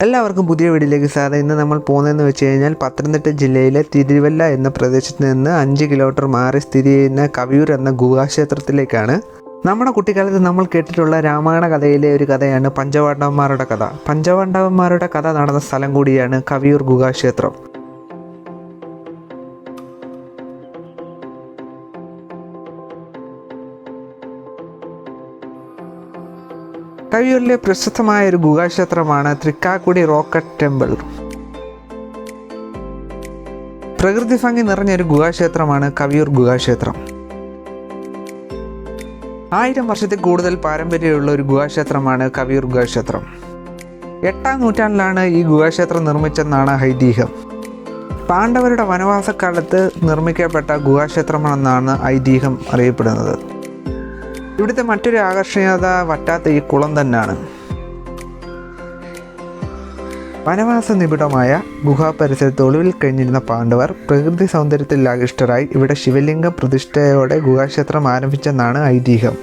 എല്ലാവർക്കും പുതിയ വീടിലേക്ക് സാധനം ഇന്ന് നമ്മൾ പോകുന്നതെന്ന് വെച്ച് കഴിഞ്ഞാൽ പത്തനംതിട്ട ജില്ലയിലെ തിരുവല്ല എന്ന പ്രദേശത്ത് നിന്ന് അഞ്ച് കിലോമീറ്റർ മാറി സ്ഥിതി ചെയ്യുന്ന കവിയൂർ എന്ന ഗുഹാക്ഷേത്രത്തിലേക്കാണ്. നമ്മുടെ കുട്ടിക്കാലത്ത് നമ്മൾ കേട്ടിട്ടുള്ള രാമായണ കഥയിലെ ഒരു കഥയാണ് പഞ്ചപാണ്ഡവന്മാരുടെ കഥ. പഞ്ചപാണ്ഡവന്മാരുടെ കഥ നടന്ന സ്ഥലം കൂടിയാണ് കവിയൂർ ഗുഹാക്ഷേത്രം. കവിയൂരിലെ പ്രശസ്തമായ ഒരു ഗുഹാക്ഷേത്രമാണ് തൃക്കാക്കുടി റോക്കറ്റ് ടെമ്പിൾ. പ്രകൃതി ഭംഗി നിറഞ്ഞൊരു ഗുഹാക്ഷേത്രമാണ് കവിയൂർ ഗുഹാക്ഷേത്രം. ആയിരം വർഷത്തിൽ കൂടുതൽ പാരമ്പര്യമുള്ള ഒരു ഗുഹാക്ഷേത്രമാണ് കവിയൂർ ഗുഹാക്ഷേത്രം. എട്ടാം നൂറ്റാണ്ടിലാണ് ഈ ഗുഹാക്ഷേത്രം നിർമ്മിച്ചെന്നാണ് ഐതിഹ്യം. പാണ്ഡവരുടെ വനവാസക്കാലത്ത് നിർമ്മിക്കപ്പെട്ട ഗുഹാക്ഷേത്രമാണെന്നാണ് ഐതിഹ്യം അറിയപ്പെടുന്നത്. ഇവിടുത്തെ മറ്റൊരു ആകർഷണീയത വറ്റാത്ത ഈ കുളം തന്നെയാണ്. വനവാസ നിബിഡമായ ഗുഹാ പരിസരത്ത് ഒളിവിൽ കഴിഞ്ഞിരുന്ന പാണ്ഡവർ പ്രകൃതി സൗന്ദര്യത്തിൽ ആകൃഷ്ടരായി ഇവിടെ ശിവലിംഗ പ്രതിഷ്ഠയോടെ ഗുഹാക്ഷേത്രം ആരംഭിച്ചെന്നാണ് ഐതിഹ്യം.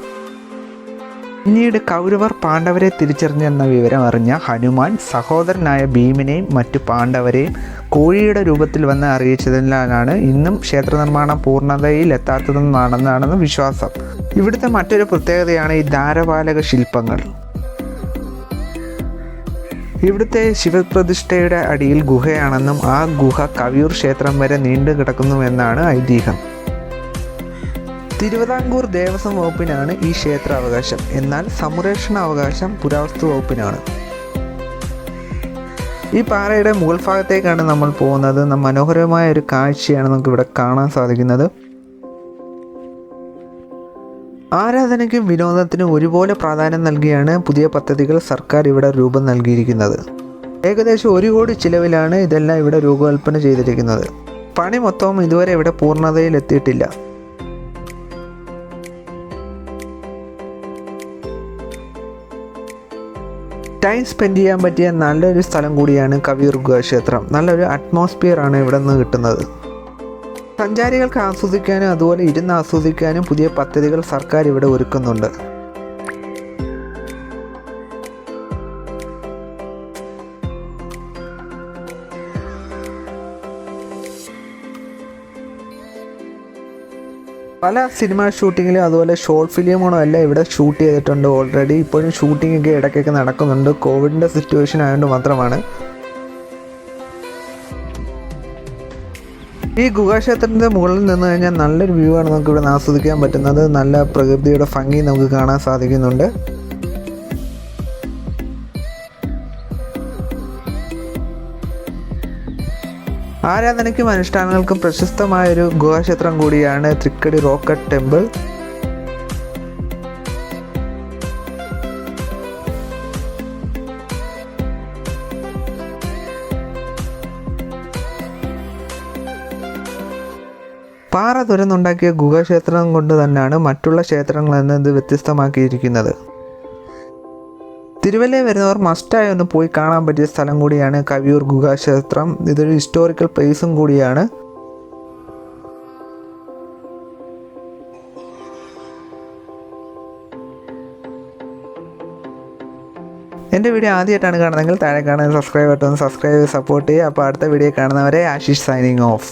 പിന്നീട് കൗരവർ പാണ്ഡവരെ തിരിച്ചറിഞ്ഞെന്ന വിവരം അറിഞ്ഞ ഹനുമാൻ സഹോദരനായ ഭീമിനെയും മറ്റു പാണ്ഡവരെയും കോഴിയുടെ രൂപത്തിൽ വന്ന് അറിയിച്ചതിനാലാണ് ഇന്നും ക്ഷേത്ര നിർമ്മാണം പൂർണതയിൽ എത്താത്തതെന്നാണെന്നാണെന്ന് വിശ്വാസം. ഇവിടുത്തെ മറ്റൊരു പ്രത്യേകതയാണ് ഈ ധാരപാലക ശില്പങ്ങൾ. ഇവിടുത്തെ ശിവപ്രതിഷ്ഠയുടെ അടിയിൽ ഗുഹയാണെന്നും ആ ഗുഹ കവിയൂർ ക്ഷേത്രം വരെ നീണ്ടു കിടക്കുന്നുവെന്നാണ് ഐതിഹ്യം. തിരുവിതാംകൂർ ദേവസ്വം വകുപ്പിനാണ് ഈ ക്ഷേത്രാവകാശം. എന്നാൽ സംരക്ഷണ അവകാശം പുരാവസ്തു വകുപ്പിനാണ്. ഈ പാറയുടെ മുകൾ ഭാഗത്തേക്കാണ് നമ്മൾ പോകുന്നത്. മനോഹരമായ ഒരു കാഴ്ചയാണ് നമുക്ക് ഇവിടെ കാണാൻ സാധിക്കുന്നത്. ആരാധനയ്ക്കും വിനോദത്തിനും ഒരുപോലെ പ്രാധാന്യം നൽകിയാണ് പുതിയ പദ്ധതികൾ സർക്കാർ ഇവിടെ രൂപം നൽകിയിരിക്കുന്നത്. ഏകദേശം ഒരു കോടി ചിലവിലാണ് ഇതെല്ലാം ഇവിടെ രൂപകൽപ്പന ചെയ്തിരിക്കുന്നത്. പണി മൊത്തവും ഇതുവരെ ഇവിടെ പൂർണതയിൽ എത്തിയിട്ടില്ല. ടൈം സ്പെൻഡ് ചെയ്യാൻ പറ്റിയ നല്ലൊരു സ്ഥലം കൂടിയാണ് കവിയുർഗ ക്ഷേത്രം. നല്ലൊരു അറ്റ്മോസ്ഫിയർ ആണ് ഇവിടെ നിന്ന് കിട്ടുന്നത്. സഞ്ചാരികൾക്ക് ആസ്വദിക്കാനും അതുപോലെ ഇരുന്ന് ആസ്വദിക്കാനും പുതിയ പദ്ധതികൾ സർക്കാർ ഇവിടെ ഒരുക്കുന്നുണ്ട്. പല സിനിമ ഷൂട്ടിങ്ങിലും അതുപോലെ ഷോർട്ട് ഫിലിമുകളും എല്ലാം ഇവിടെ ഷൂട്ട് ചെയ്തിട്ടുണ്ട്. ഓൾറെഡി ഇപ്പോഴും ഷൂട്ടിങ്ങൊക്കെ ഇടയ്ക്കൊക്കെ നടക്കുന്നുണ്ട്. കോവിഡിന്റെ സിറ്റുവേഷൻ ആയതുകൊണ്ട് മാത്രമാണ്. ഈ ഗുഹാക്ഷേത്രത്തിന്റെ മുകളിൽ നിന്ന് കഴിഞ്ഞാൽ നല്ലൊരു വ്യൂ ആണ് നമുക്ക് ഇവിടെ ആസ്വദിക്കാൻ പറ്റുന്നത്. നല്ല പ്രകൃതിയുടെ ഭംഗി നമുക്ക് കാണാൻ സാധിക്കുന്നുണ്ട്. ആരാധനയ്ക്കും അനുഷ്ഠാനങ്ങൾക്കും പ്രശസ്തമായ ഒരു ഗുഹാക്ഷേത്രം കൂടിയാണ് തൃക്കടി റോക്കറ്റ് ടെമ്പിൾ. പാറ തുരന്നുണ്ടാക്കിയ ഗുഹക്ഷേത്രം കൊണ്ട് തന്നെയാണ് മറ്റുള്ള ക്ഷേത്രങ്ങളിൽ നിന്ന് ഇത് വ്യത്യസ്തമാക്കിയിരിക്കുന്നത്. തിരുവല്ലയിൽ വരുന്നവർ മസ്റ്റായി ഒന്ന് പോയി കാണാൻ പറ്റിയ സ്ഥലം കൂടിയാണ് കവിയൂർ ഗുഹാക്ഷേത്രം. ഇതൊരു ഹിസ്റ്റോറിക്കൽ പ്ലേസും കൂടിയാണ്. എന്റെ വീഡിയോ ആദ്യമായിട്ടാണ് കാണുന്നതെങ്കിൽ താഴെ കാണുന്ന സബ്സ്ക്രൈബ് ബട്ടൺ സബ്സ്ക്രൈബ് സപ്പോർട്ട് ചെയ്യുക. അപ്പോൾ അടുത്ത വീഡിയോ കാണുന്നവരെ ആശിഷ് സൈനിങ് ഓഫ്